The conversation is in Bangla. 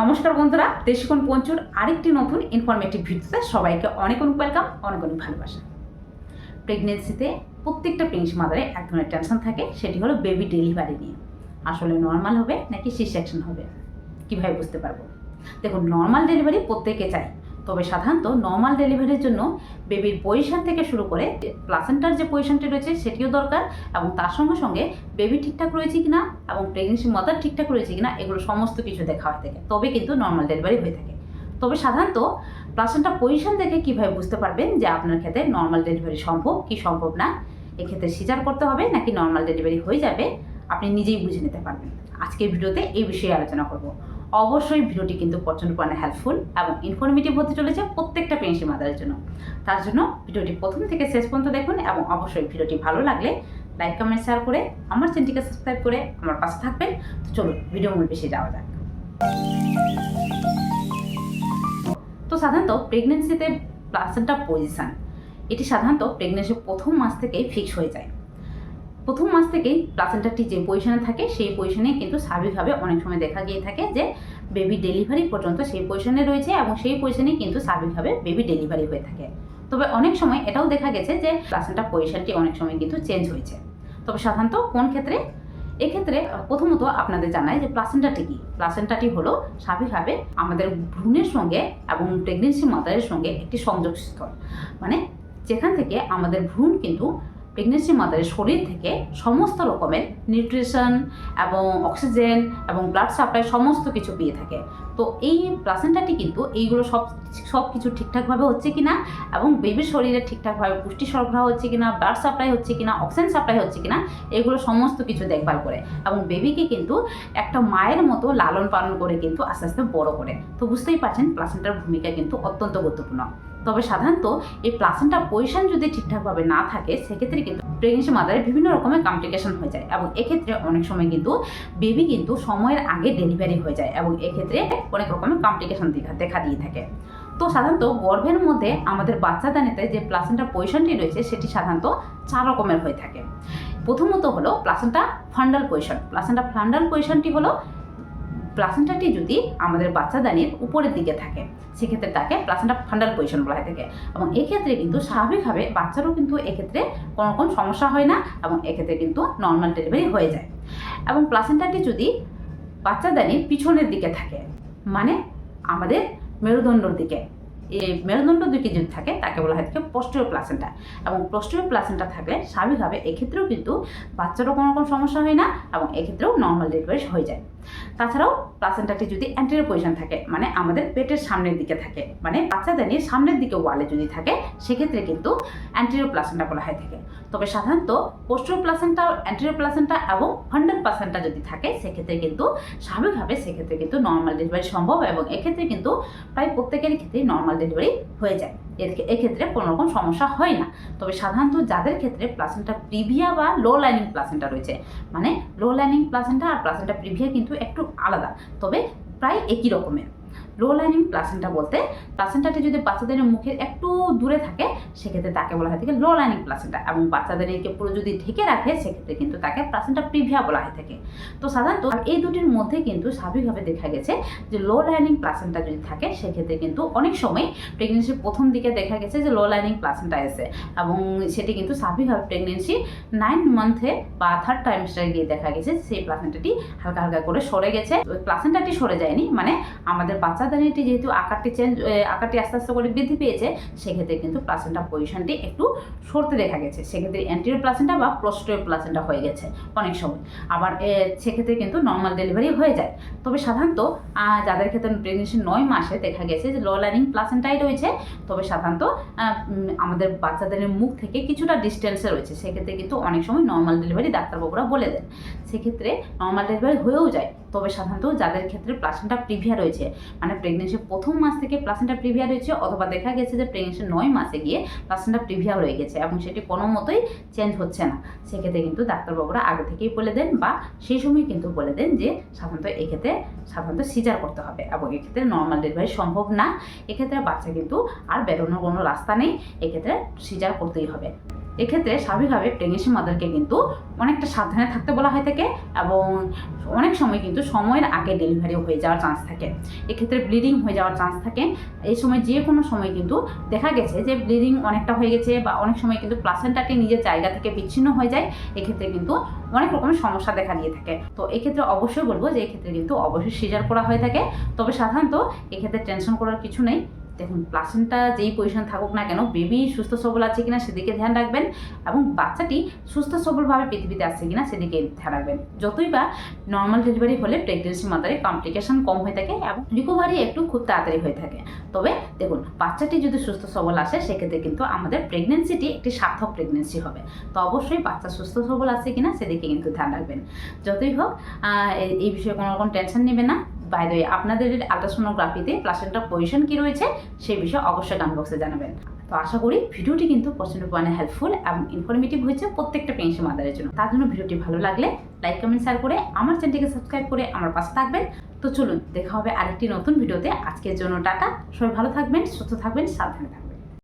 নমস্কার বন্ধুরা, দেশিকোণ পঞ্চুর আরেকটি নতুন ইনফরমেটিভ ভিডিওতে সবাইকে অনেক অনেক ওয়েলকাম অনেক অনেক ভালোবাসা। প্রেগনেন্সিতে প্রত্যেকটা প্রেগনেন্সি মাদারে এক ধরনের টেনশন থাকে, সেটি হলো বেবি ডেলিভারি নিয়ে। আসলে নর্মাল হবে নাকি সি সেকশন হবে? কীভাবে বুঝতে পারব? দেখুন নর্মাল ডেলিভারি প্রত্যেকে চায়। তবে সাধারণত নর্মাল ডেলিভারির জন্য বেবির পজিশন থেকে শুরু করে প্লাসেন্টার যে পজিশনটি রয়েছে সেটিও দরকার এবং তার সঙ্গে সঙ্গে বেবি ঠিকঠাক রয়েছে কিনা এবং প্রেগনেন্সি মাদার ঠিকঠাক রয়েছে কিনা এগুলো সমস্ত কিছু দেখা হয়ে থাকে। তবে কিন্তু নর্মাল ডেলিভারি হয়ে থাকে। তবে সাধারণত প্লাসেন্টা পজিশন দেখে কীভাবে বুঝতে পারবেন যে আপনার ক্ষেত্রে নর্মাল ডেলিভারি সম্ভব, কি সম্ভব না? এক্ষেত্রে সিজার করতে হবে নাকি নর্মাল ডেলিভারি হয়ে যাবে? আপনি নিজেই বুঝে নিতে পারবেন। আজকের ভিডিওতে এই বিষয়ে আলোচনা করব। অবশ্যই ভিডিওটি কিন্তু প্রচণ্ড পরিমাণে হেল্পফুল এবং ইনফরমেটিভ হতে চলেছে প্রত্যেকটা পেন্সি মাদারের জন্য। তার জন্য ভিডিওটি প্রথম থেকে শেষ পর্যন্ত দেখুন এবং অবশ্যই ভিডিওটি ভালো লাগলে লাইক কমেন্ট শেয়ার করে আমার চ্যানেলটিকে সাবস্ক্রাইব করে আমার পাশে থাকবেন। তো চলুন ভিডিও মূল বেশি যাওয়া যাক। তো সাধারণত প্রেগনেন্সিতে প্লাসেন্টা পজিশন এটি সাধারণত প্রেগনেন্সির প্রথম মাস থেকেই ফিক্স হয়ে যায়। প্রথম মাস থেকেই প্লাসেন্টারটি যে পজিশনে থাকে, সেই পজিশনে কিন্তু স্বাভাবিকভাবে অনেক সময় দেখা গিয়ে থাকে যে বেবি ডেলিভারি পর্যন্ত সেই পজিশনে রয়েছে এবং সেই পজিশনেই কিন্তু স্বাভাবিকভাবে বেবি ডেলিভারি হয়ে থাকে। তবে অনেক সময় এটাও দেখা গেছে যে প্লাসেন্টার পজিশনটি অনেক সময় কিন্তু চেঞ্জ হয়েছে। তবে সাধারণত কোন ক্ষেত্রে? এক্ষেত্রে প্রথমত আপনাদের জানাই যে প্লাসেন্টাটি কি? প্লাসেন্টাটি হলো স্বাভাবিকভাবে আমাদের ভ্রূণের সঙ্গে এবং প্রেগনেন্সি মাদারের সঙ্গে একটি সংযোগস্থল। মানে যেখান থেকে আমাদের ভ্রূণ কিন্তু প্রেগনেন্সি মাদারের শরীর থেকে সমস্ত রকমের নিউট্রিশন এবং অক্সিজেন এবং ব্লাড সাপ্লাই সমস্ত কিছু পেয়ে থাকে। তো এই প্লাসেন্টাটি কিন্তু এইগুলো সব সব কিছু ঠিকঠাকভাবে হচ্ছে কিনা এবং বেবির শরীরে ঠিকঠাকভাবে পুষ্টি সরবরাহ হচ্ছে কিনা ব্লাড সাপ্লাই হচ্ছে কিনা অক্সিজেন সাপ্লাই হচ্ছে কিনা, এগুলো সমস্ত কিছু দেখভাল করে এবং বেবিকে কিন্তু একটা মায়ের মতো লালন পালন করে কিন্তু আস্তে আস্তে বড় করে। তো বুঝতেই পারছেন প্লাসেন্টার ভূমিকা কিন্তু অত্যন্ত গুরুত্বপূর্ণ। তবে সাধারণত এই প্লাসেন্টা পজিশন যদি ঠিকঠাকভাবে না থাকে, সেক্ষেত্রে কিন্তু প্রেগনেন্সি মাদারের বিভিন্ন রকমের কমপ্লিকেশন হয়ে যায় এবং এক্ষেত্রে অনেক সময় কিন্তু বেবি কিন্তু সময়ের আগে ডেলিভারি হয়ে যায় এবং এক্ষেত্রে অনেক রকমের কমপ্লিকেশন দেখা দিয়ে থাকে। তো সাধারণত গর্ভের মধ্যে আমাদের বাচ্চাদানিতে যে প্লাসেন্টা পজিশনটি রয়েছে, সেটি সাধারণত চার রকমের হয়ে থাকে। প্রথমত হলো placenta fundal position placenta fundal পজিশনটি হলো প্লাসেন্টাটি যদি আমাদের বাচ্চাদানির উপরের দিকে থাকে, সেক্ষেত্রে তাকে প্লাসেন্টা ফান্ডাল পজিশন বলা হয়ে থাকে এবং এক্ষেত্রে কিন্তু স্বাভাবিকভাবে বাচ্চারও কিন্তু এক্ষেত্রে কোনো রকম সমস্যা হয় না এবং এক্ষেত্রে কিন্তু নর্মাল ডেলিভারি হয়ে যায়। এবং প্লাসেন্টাটি যদি বাচ্চাদানির পিছনের দিকে থাকে মানে আমাদের মেরুদণ্ডর দিকে মেরুদণ্ড দিকে যদি থাকে, তাকে বলা হয় পোস্টিও প্লাসেন্টা এবং পোস্টিও প্লাসেন্টা থাকলে স্বাভাবিকভাবে এক্ষেত্রেও কিন্তু বাচ্চারও কোনো রকম সমস্যা হয় না এবং এক্ষেত্রেও নর্মাল ডেলিভারি হয়ে যায়। তাছাড়াও প্লাসেন্টাটি যদি অ্যান্টেরিয়র পজিশন থাকে মানে আমাদের পেটের সামনের দিকে থাকে মানে বাচ্চাদের নিয়ে সামনের দিকে ওয়ালে যদি থাকে, সেক্ষেত্রে কিন্তু অ্যান্টেরিয়র প্লাসেন্টা বলা হয় থাকে। তবে সাধারণত পোস্টোর প্লাসেন্টা অ্যান্টেরিয়র প্লাসেন্টা এবং ফান্ডাল প্লাসেন্টা যদি থাকে, সেক্ষেত্রে কিন্তু স্বাভাবিকভাবে সেক্ষেত্রে কিন্তু নর্মাল ডেলিভারি সম্ভব এবং এক্ষেত্রে কিন্তু প্রায় প্রত্যেকেরই ক্ষেত্রেই নর্মাল ডেলিভারি হয়ে যায়। এক্ষেত্রে কোনো রকম সমস্যা হয় না। তবে সাধারণত যাদের ক্ষেত্রে প্লাসেন্টা প্রিভিয়া বা লো লাইনিং প্লাসেন্টা রয়েছে মানে লো লাইনিং প্লাসেন্টা আর প্লাসেন্টা প্রিভিয়া কিন্তু একটু আলাদা, তবে প্রায় একই রকমের। লো লাইনিং প্লাসেন্টা বলতে প্লাসেন্টাটি যদি বাচ্চাদের মুখের একটু দূরে থাকে, সেক্ষেত্রে তাকে বলা হয় থাকে লো লাইনিং প্লাসেন্টা এবং বাচ্চাদেরকে পুরো যদি ঢেকে রাখে, সেক্ষেত্রে কিন্তু তাকে প্লাসেন্টা প্রিভিয়া বলা হয়ে থাকে। তো সাধারণত এই দুটির মধ্যে কিন্তু স্বাভাবিকভাবে দেখা গেছে যে লো লাইনিং প্লাসেন্টা যদি থাকে, সেক্ষেত্রে কিন্তু অনেক সময় প্রেগনেন্সির প্রথম দিকে দেখা গেছে যে লো লাইনিং প্লাসেন্টা এসে এবং সেটি কিন্তু স্বাভাবিকভাবে প্রেগনেন্সি নাইন মান্থে বা থার্ড টাইমস্টারে গিয়ে দেখা গেছে সেই প্লাসেন্টাটি হালকা হালকা করে সরে গেছে। প্লাসেন্টাটি সরে যায়নি মানে আমাদের বাচ্চাদানিটি যেহেতু আকারটি চেঞ্জ আকারটি আস্তে আস্তে করে বৃদ্ধি পেয়েছে, সেক্ষেত্রে কিন্তু প্লাসেন্টা পজিশনটি একটু সরতে দেখা গেছে। সেক্ষেত্রে অ্যান্টিরিয়র প্লাসেন্টা বা প্রস্টোরিয়র প্লাসেন্টা হয়ে গেছে অনেক সময়। আবার সেক্ষেত্রে কিন্তু নর্মাল ডেলিভারি হয়ে যায়। তবে সাধারণত যাদের ক্ষেত্রে প্রেগনেন্সি নয় মাসে দেখা গেছে যে লো লাইনিং প্লাসেন্টাই রয়েছে, তবে সাধারণত আমাদের বাচ্চাদের মুখ থেকে কিছুটা ডিস্টেন্সে রয়েছে। সেক্ষেত্রে কিন্তু অনেক সময় নর্মাল ডেলিভারি ডাক্তারবাবুরা বলে দেন। সেক্ষেত্রে নর্মাল ডেলিভারি হয়েও যায়। তবে সাধারণত যাদের ক্ষেত্রে প্লাসেন্টা প্রিভিয়া রয়েছে মানে প্রেগনেন্সির প্রথম মাস থেকে প্লাসেন্টা প্রিভিয়া রয়েছে, অথবা দেখা গেছে যে প্রেগনেন্সির নয় মাসে গিয়ে প্লাসেন্টা প্রিভিয়া রয়ে গেছে এবং সেটি কোনো মতোই চেঞ্জ হচ্ছে না। সেক্ষেত্রে কিন্তু ডাক্তারবাবুরা আগে থেকেই বলে দেন বা সেই সময় কিন্তু বলে দেন যে সাধারণত এক্ষেত্রে সাধারণত সিজার করতে হবে এবং এক্ষেত্রে নর্মাল ডেলিভারি সম্ভব না। এক্ষেত্রে বাচ্চা কিন্তু আর বেরোনোর কোনো রাস্তা নেই, এক্ষেত্রে সিজার করতেই হবে। এক্ষেত্রে স্বাভাবিকভাবে প্রেগনেন্সি মাদারকে কিন্তু অনেকটা সাবধানে থাকতে বলা হয়ে থাকে এবং অনেক সময় কিন্তু সময়ের আগে ডেলিভারি হয়ে যাওয়ার চান্স থাকে। এক্ষেত্রে ব্লিডিং হয়ে যাওয়ার চান্স থাকে। এই সময় যে কোনো সময় কিন্তু দেখা গেছে যে ব্লিডিং অনেকটা হয়ে গেছে বা অনেক সময় কিন্তু প্লাসেন্টাটি নিজের জায়গা থেকে বিচ্ছিন্ন হয়ে যায়, এক্ষেত্রে কিন্তু অনেক রকমের সমস্যা দেখা দিয়ে থাকে। তো এক্ষেত্রে অবশ্যই বলব যে এক্ষেত্রে কিন্তু অবশ্যই সিজার করা হয়ে থাকে। তবে সাধারণত এক্ষেত্রে টেনশন করার কিছু নেই। দেখুন প্লাসেন্টা যেই পজিশনে থাকুক না কেন বেবি সুস্থ সবল আছে কিনা সেদিকে ধ্যান রাখবেন এবং বাচ্চাটি সুস্থ সবলভাবে পৃথিবীতে আসছে কিনা সেদিকে ধ্যান রাখবেন। যতই বা নর্মাল ডেলিভারি হলে প্রেগনেন্সি মাদারে কমপ্লিকেশন কম হয়ে থাকে এবং রিকভারি একটু খুব তাড়াতাড়ি হয়ে থাকে। তবে দেখুন, বাচ্চাটি যদি সুস্থ সবল আসে, সেক্ষেত্রে কিন্তু আমাদের প্রেগনেন্সিটি একটি সার্থক প্রেগনেন্সি হবে। তো অবশ্যই বাচ্চা সুস্থ সবল আছে কিনা সেদিকে কিন্তু ধ্যান রাখবেন। যতই হোক এই বিষয়ে কোনো রকম টেনশন নেবে না। বাই দ্য আপনাদের আল্ট্রাসোনোগ্রাফিতে প্লাসেন্টার পজিশন কী রয়েছে, সেই বিষয়ে অবশ্যই কমেন্ট বক্সে জানাবেন। তো আশা করি ভিডিওটি কিন্তু প্রচণ্ড পরিমাণে হেল্পফুল এবং ইনফরমেটিভ হয়েছে প্রত্যেকটা পেন্সি মাদারের জন্য। তার জন্য ভিডিওটি ভালো লাগলে লাইক কমেন্ট শেয়ার করে আমার চ্যানেলটিকে সাবস্ক্রাইব করে আমার পাশে থাকবেন। তো চলুন, দেখা হবে আরেকটি নতুন ভিডিওতে। আজকের জন্য টাটা। সবাই ভালো থাকবেন, সুস্থ থাকবেন, সাবধানে থাকবেন।